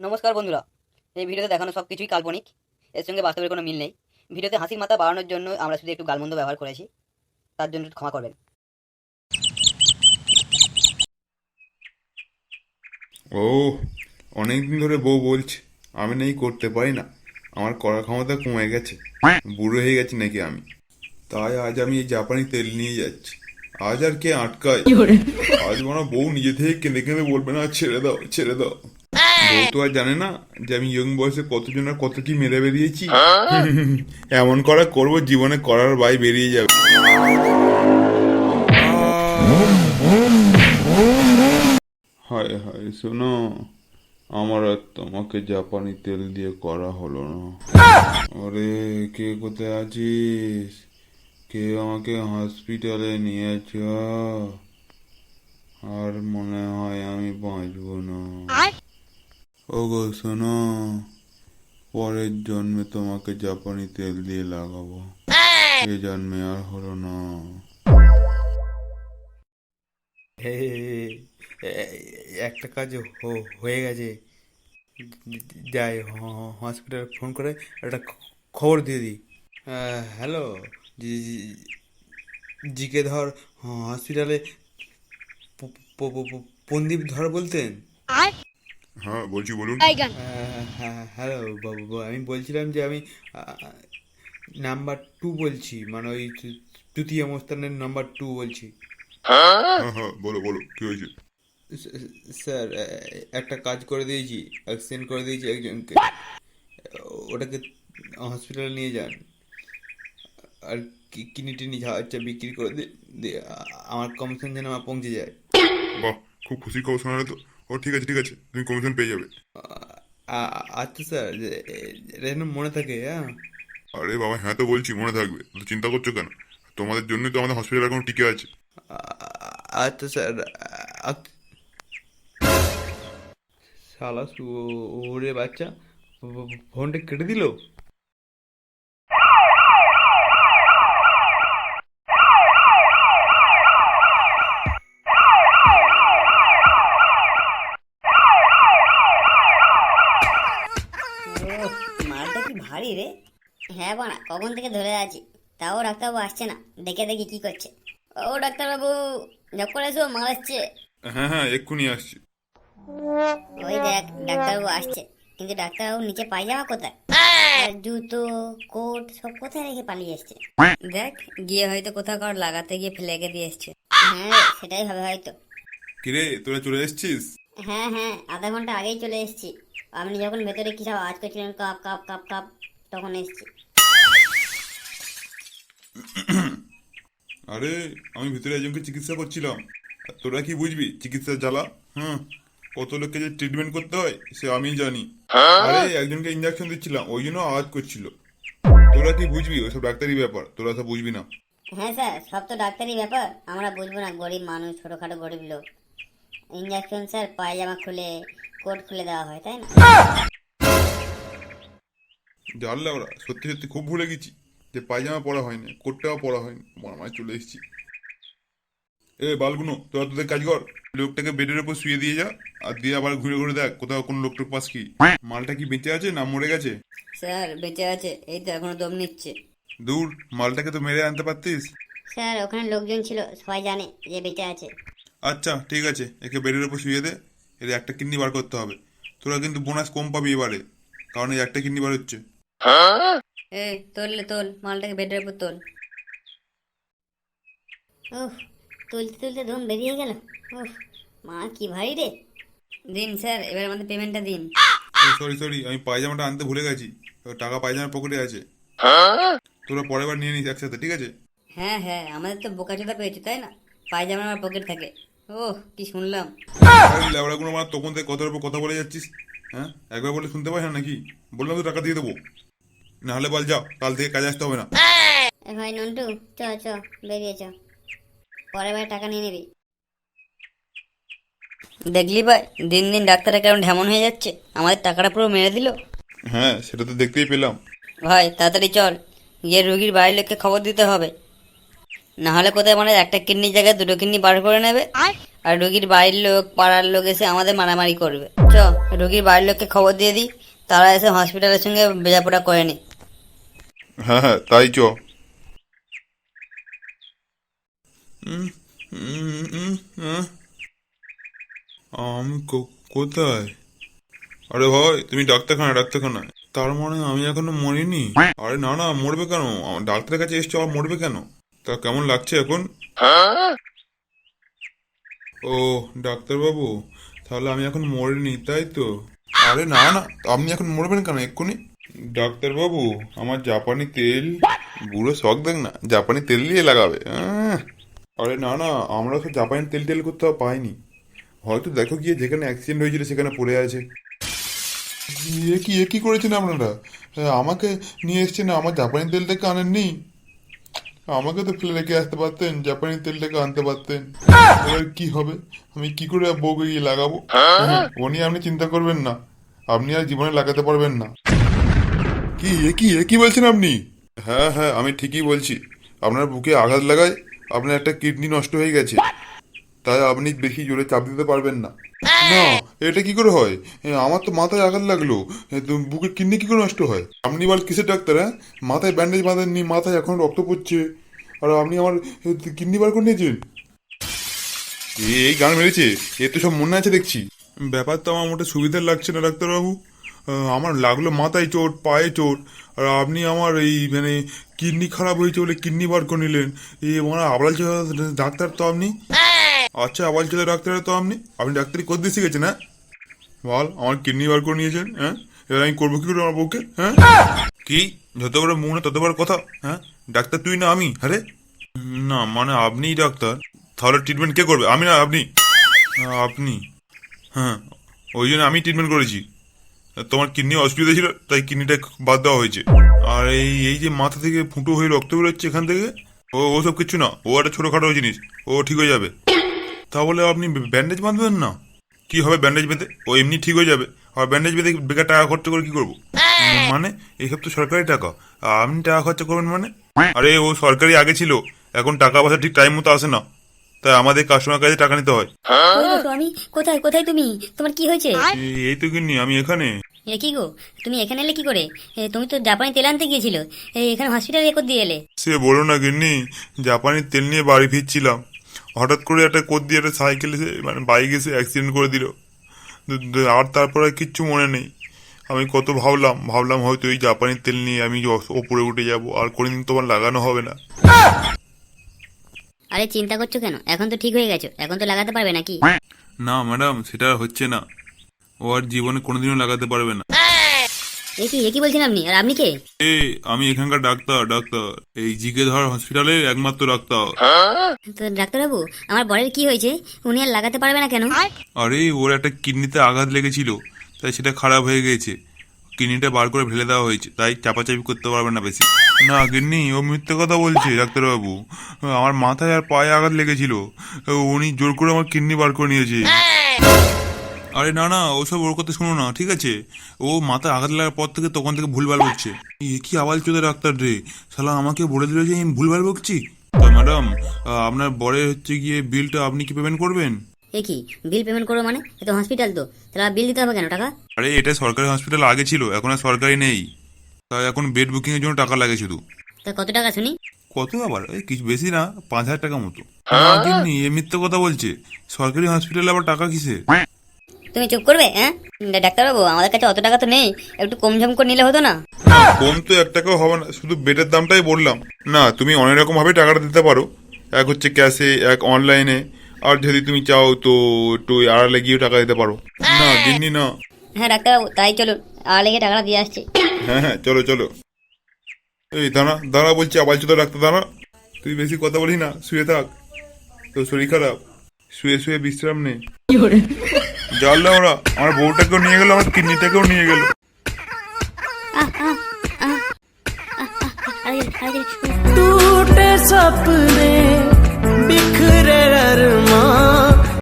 নমস্কার বন্ধুরা। এই ভিডিওতে দেখানো সব কিছুই কাল্পনিক। এর সঙ্গে বাস্তবের কোনো মিল নেই। ভিডিওতে হাসির মাথা বাড়ানোর জন্য আমরা শুধু একটু গালমন্দ ব্যবহার করেছি। তার জন্য একটু ক্ষমা করবেন। ও অনেকদিন ধরে বউ বলছে আমি নাকি করতে পারি না। আমার করার ক্ষমতা কমে গেছে। বুড়ো হয়ে গেছি নাকি আমি? তাই আজ আমি এই জাপানি তেল নিয়ে যাচ্ছি। আজ আর কে আটকায়? আজ মনে বউ নিজে থেকে কেঁদে কেঁদে বলবে না ছেড়ে দাও ছেড়ে দাও। বউ তো আর জানে না যে আমি ইয়ং বয়সে কতজনের কত কি মেরে বেরিয়েছি। এমন করা করব, জীবনে করার বাই বেরিয়ে যাবে। হায় হায়, শোনো, আমার আর তোমাকে জাপানি তেল দিয়ে করা হলো না। আরে কে কোথায় আছিস? কে আমাকে হসপিটালে নিয়েছ আর মনে হয় আমি বাঁচবো না। ওগো শোনো পরের জন্মে তোমাকে জাপানি তেল দিয়ে লাগাবো এ জন্মে আর হলো না একটা কাজ হয়ে গেছে যাই হসপিটাল ফোন করে একটা খবর দিয়ে দিই হ্যালো জিকে ধর হসপিটালে পন্দীপ ধর বলতেন হ্যাঁ বলছি বলুন। আহ, হ্যাঁ হ্যালো বাবু আমি বলছিলাম যে আমি নাম্বার টু বলছি মানে ওই তৃতীয় অবস্থানের নাম্বার টু বলছি। হ্যাঁ হ্যাঁ বলো বলো কি হয়েছে? স্যার একটা কাজ করে দিয়েছি অ্যাক্সিডেন্ট করে দিয়েছি একজনকে। ওটাকে হসপিটালে নিয়ে যান। আর কি- কিডনি টিনি যা হচ্ছে বিক্রি করে দিয়ে আমার কমিশন যেন আমার পৌঁছে যায়। বাহ খুব খুশি খবর শোনালে তো। ও ঠিক আছে ঠিক আছে তুমি কমিশন পেয়ে যাবে। আচ্ছা স্যার এটা মনে থাকে হ্যাঁ? আরে বাবা হ্যাঁ তো বলছি মনে থাকবে তো চিন্তা করছ কেন? তোমাদের জন্যই তো আমাদের হসপিটাল এখন টিকে আছে। আচ্ছা স্যার শালা ওরে বাচ্চা ফোনটা কেটে দিল ও ভারী রে। হ্যাঁ বানা কখন থেকে ধরে আছি? তাও ডাক্তারবাবু আসছে না দেখে দেখি কি করছে। ও ডাক্তারবাবু যখন এসো মাল আসছে হ্যাঁ হ্যাঁ এক্ষুনি আসছি। ওই দেখ ডাক্তারবাবু আসছে কিন্তু ডাক্তারবাবু নিচে পায়জামা কোথায়? জুতো কোট সব কোথায় রেখে পালিয়ে এসছে? দেখ গিয়ে হয়তো কোথাও কারোর লাগাতে গিয়ে ফেলে দিয়ে এসছে। হ্যাঁ সেটাই হবে হয়তো। কিরে তোরা চলে এসছিস? হ্যাঁ হ্যাঁ আধা ঘণ্টা আগেই চলে এসেছি। আপনি যখন ভেতরে কি সব আওয়াজ করছিলেন কাপ কাপ কাপ কাপ। তখন এসেছি। আরে আমি ভিতরে একজনকে চিকিৎসা করছিলাম। আর তোরা কি বুঝবি চিকিৎসার জ্বালা? হ্যাঁ কত লোককে যে ট্রিটমেন্ট করতে হয় সে আমি জানি। আরে একজনকে ইঞ্জেকশন দিচ্ছিলাম ওই জন্য আওয়াজ করছিল। তোরা কি বুঝবি ওসব ডাক্তারি ব্যাপার? তোরা সব বুঝবি না। হ্যাঁ স্যার সব তো ডাক্তারি ব্যাপার আমরা বুঝব না গরিব মানুষ ছোটোখাটো গরিব লোক। ইঞ্জেকশন স্যার পায়জামা খুলে কোট খুলে দেওয়া হয় তাই না? জানলে ওরা সত্যি সত্যি খুব ভুলে গেছি যে পায়জামা পরা হয়নি কোটটাও পরা হয়নি মামায় চলে এসেছি। এ বালগুনো তোরা তোদের কাজ কর লোকটাকে বেডের উপর শুয়ে দিয়ে যা আর দিয়ে আবার ঘুরে ঘুরে দেখ কোথাও কোনো লোকটোক পাস কি। মালটা কি বেঁচে আছে না মরে গেছে? স্যার বেঁচে আছে এই তো এখনও দম নিচ্ছে। দূর মালটাকে তো মেরে আনতে পারতিস? স্যার ওখানে লোকজন ছিল সবাই জানে যে বেঁচে আছে। আচ্ছা ঠিক আছে একে বেডের উপর শুয়ে দে এর একটা কিডনি বার করতে হবে। তোরা কিন্তু বোনাস কম পাবি এবারে কারণ এই একটা কিডনি বার হচ্ছে। এ তোললে তোল মালটাকে বেডের উপর তোল। উফ তুলতে তুলতে দম বেরিয়ে গেল। উফ মা কি ভারী রে। দিন স্যার এবার আমাদের পেমেন্টটা দিন। সরি সরি আমি পায়জামাটা আনতে ভুলে গেছি। টাকা পায়জামার পকেটে আছে। তোরা পরের বার নিয়ে নিস একসাথে ঠিক আছে? হ্যাঁ হ্যাঁ আমাদের তো বোকাচোদা পেয়েছে তাই না? পায়জামা আমার পকেট থাকে। ও কি শুনলাম। লেবড়াগুলো আমার তখন থেকে কথার উপর কথা বলে যাচ্ছিস? হ্যাঁ একবার বলে শুনতে পাই না নাকি? বললাম তো টাকা দিয়ে দেবো। নাহলে বল যাও। কাল থেকে কাজে আসতে হবে না। এ ভাই নন্টু চ চ বেরিয়ে চ পরের বার টাকা নিয়ে নিবি। দেখলি ভাই দিন দিন ডাক্তারের কেমন ঢেমন হয়ে যাচ্ছে আমাদের টাকাটা পুরো মেরে দিল। হ্যাঁ সেটা তো দেখতেই পেলাম। ভাই তাড়াতাড়ি চল গিয়ে রুগীর বাড়ির লোককে খবর দিতে হবে। না হলে কোথায় মানে একটা কিডনির জায়গায় দুটো কিডনি বার করে নেবে আর রোগীর বাড়ির লোক পাড়ার লোক এসে আমাদের মারামারি করবে। চ রোগীর বাড়ির লোককে খবর দিয়ে দিই তারা এসে হসপিটালের সঙ্গে বেজাপোড়া করে নি। হ্যাঁ হ্যাঁ তাই চ। আহ। আমি কোথায়? আরে ভাই, তুমি ডাক্তারখানা ডাক্তারখানা তার মানে আমি এখনও মরিনি? আরে না না, মরবে কেন? ডাক্তারের কাছে এসছো আর মরবে কেন? তা কেমন লাগছে এখন? ও, ডাক্তারবাবু, তাহলে আমি এখন মরিনি, তাই তো? আরে না না, আপনি এখন মরবেন কেন, এক্ষুনি? ডাক্তারবাবু আমার জাপানি তেল বুড়ো শখ দেখ না জাপানি তেল দিয়ে লাগাবে! আরে না না আমরা তো জাপানি তেল তেল কোথাও পাইনি। হয়তো দেখো গিয়ে যেখানে অ্যাক্সিডেন্ট হয়েছিল সেখানে পড়ে আছে। এ কি এ কি করেছেন আপনারা? হ্যাঁ, আমাকে নিয়ে এসছেন আমার জাপানি তেলটাকে আনেননি? আমাকে তো ফেলে রেখে আসতে পারতেন জাপানি তেলটাকে আনতে পারতেন। এবার কি হবে? আমি কি করে বউকে গিয়ে লাগাবো? হ্যাঁ, ও নিয়ে আপনি চিন্তা করবেন না। আপনি আর জীবনে লাগাতে পারবেন না। কি, এ কি এ কি বলছেন আপনি? হ্যাঁ হ্যাঁ আমি ঠিকই বলছি। আপনার বুকে আঘাত লাগায় আপনার একটা কিডনি নষ্ট হয়ে গেছে। তাই আপনি বেশি জোরে চাপ দিতে পারবেন না। না, এটা কি করে হয়? আমার তো মাথায় আঘাত লাগল। বুকের কিডনি কি করে নষ্ট হয়? আপনি বল কিসের ডাক্তার হ্যাঁ? মাথায় ব্যান্ডেজ বাঁধেননি, মাথায় এখন রক্ত পড়ছে। আর আপনি আমার কিডনি বার করে নিয়েছেন? এই গান মেরেছে। এ তো সব মনে আছে দেখছি। ব্যাপার তো আমার মোটে সুবিধার লাগছে না, ডাক্তারবাবু। আমার লাগল মাথায় চোট, পায়ে চোট। আর আপনি আমার এই মানে কিডনি খারাপ হয়েছে বলে কিডনি বার করে নিলেন। এই আমার আবলাল ডাক্তার তো আপনি? আচ্ছা আবল চোদা ডাক্তার তো আপনি? আপনি ডাক্তারি করতে শিখেছেন হ্যাঁ? বল, আমার কিডনি বার করে নিয়েছেন হ্যাঁ? এবার আমি করব কি করে আমার বউকে হ্যাঁ? কি? যত বড় মুখ না, তত বড় কথা হ্যাঁ? ডাক্তার তুই না আমি, আরে? না মানে আপনিই ডাক্তার। তাহলে ট্রিটমেন্ট কে করবে? আমি না, আপনি? আপনি? হ্যাঁ ওই জন্য আমি ট্রিটমেন্ট করেছি। তোমার কিডনি অসুবিধা ছিল তাই কিডনিটা বাদ দেওয়া হয়েছে। আর এই এই যে মাথা থেকে ফুটো হয়ে রক্ত বেরোচ্ছে এখান থেকে ও ওসব কিছু না ও একটা ছোটোখাটো জিনিস ও ঠিক হয়ে যাবে। তাহলে আপনি ব্যান্ডেজ বাঁধবেন না? কি হবে ব্যান্ডেজ বেঁধে? ও এমনি ঠিক হয়ে যাবে। আর ব্যান্ডেজ বেঁধে বেকার টাকা খরচা করে কি করব? মানে এইসব তো সরকারি টাকা। আর আপনি টাকা খরচা করবেন মানে? আরে ও সরকারি আগে ছিল এখন টাকা পয়সা ঠিক টাইম মতো আসে না। তাই আমাদের কাস্টমার কাছে টাকা নিতে হয়। আমি কোথায় কোথায় তুমি? তোমার কি হয়েছে? এই- এই তো কিনি আমি এখানে। এ কি গো? তুমি এখানে এলে কি করে? এ, তুমি তো জাপানি তেল আনতে গিয়েছিল। এ, এখানে হসপিটালে রেকর্ড দিয়ে এলে। সে বলো না গিন্নি জাপানি তেল নিয়ে বাড়ি ফিরছিলাম। হঠাৎ করে একটা কোদ দিয়ে একটা সাইকেল এসে মানে বাইক এসে অ্যাক্সিডেন্ট করে দিল। দ- দ- আর তারপরে আর কিচ্ছু মনে নেই। আমি কত ভাবলাম ভাবলাম হয়তো এই জাপানি তেল নিয়ে আমি ও- ওপরে উঠে যাব আর কোনোদিন তোমার লাগানো হবে না। আরে চিন্তা করছ কেন? এখন তো ঠিক হয়ে গেছো। এখন তো লাগাতে পারবে নাকি? না ম্যাডাম সেটা হচ্ছে না। ও আর জীবনে কোনোদিনও লাগাতে পারবে না। এ কি এ কি বলছেন আপনি? আর আপনি কে? এ আমি এখানকার ডাক্তার ডাক্তার। এই জিকে ধর হসপিটালের একমাত্র ডাক্তার। তো ডাক্তারবাবু আমার বরের কি হয়েছে? উনি আর লাগাতে পারবে না কেন? আরে ওর একটা কিডনিতে আঘাত লেগেছিল তাই সেটা খারাপ হয়ে গেছে। কিডনিটা বার করে ফেলে দেওয়া হয়েছে তাই চাপাচাপি করতে পারবে না বেশি। না কিডনি ও মিথ্যে কথা বলছে ডাক্তারবাবু। আমার মাথায় আর পায়ে আঘাত লেগেছিল। উনি জোর করে আমার কিডনি বার করে নিয়েছে। আরে না না ওসব ওর কথা শোনো না ঠিক আছে? ও মাথায় আঘাত লাগার পর থেকে তখন থেকে ভুলভাল বকছে। এ কি আওয়াজ চোদে ডাক্তার রে? শালা আমাকে বলে দিল যে আমি ভুলভাল বকছি? তো ম্যাডাম আপনার বরের হচ্ছে গিয়ে বিলটা আপনি কি পেমেন্ট করবেন? এ কি বিল পেমেন্ট করব মানে? এ তো হসপিটাল তো। তাহলে বিল দিতে হবে কেন টাকা? আরে এটা সরকারি হসপিটাল আগে ছিল এখন আর সরকারি নেই। তাই এখন বেড বুকিং এর জন্য টাকা লাগে শুধু। তা কত টাকা শুনি? কত আবার? কিছু বেশি না পাঁচ হাজার টাকা মতো। না দিননি এ মিথ্যে কথা বলছে। সরকারি হসপিটালে আবার টাকা কিসে তুমি চুপ করবে হ্যাঁ? ডাক্তারবাবু আমাদের কাছে অত টাকা তো নেই। একটু কম ঝম করে নিলে হতো না? কম তো এক টাকাও হবে না শুধু বেডের দামটাই বললাম। না তুমি অনেক রকম ভাবে টাকাটা দিতে পারো। এক হচ্ছে ক্যাশে এক অনলাইনে। আর যদি তুমি চাও তো একটু আড়ালে গিয়েও টাকা দিতে পারো। না দিননি না। হ্যাঁ ডাক্তারবাবু তাই চলো আর লেগে টাকাটা দিয়ে আসছি। হ্যাঁ হ্যাঁ চলো চলো। এই দাঁড়া দাঁড়া বলছি আবার চোদ্দ ডাক্তার দাঁড়া। তুই বেশি কথা বলি না শুয়ে থাক। তোর শরীর খারাপ। শুয়ে শুয়ে বিশ্রাম নে। জানলে ওরা আমার বউটাকেও নিয়ে গেল আমার কিডনিটাকেও নিয়ে গেল আরে আরে टूटे सपने बिखरे अरमान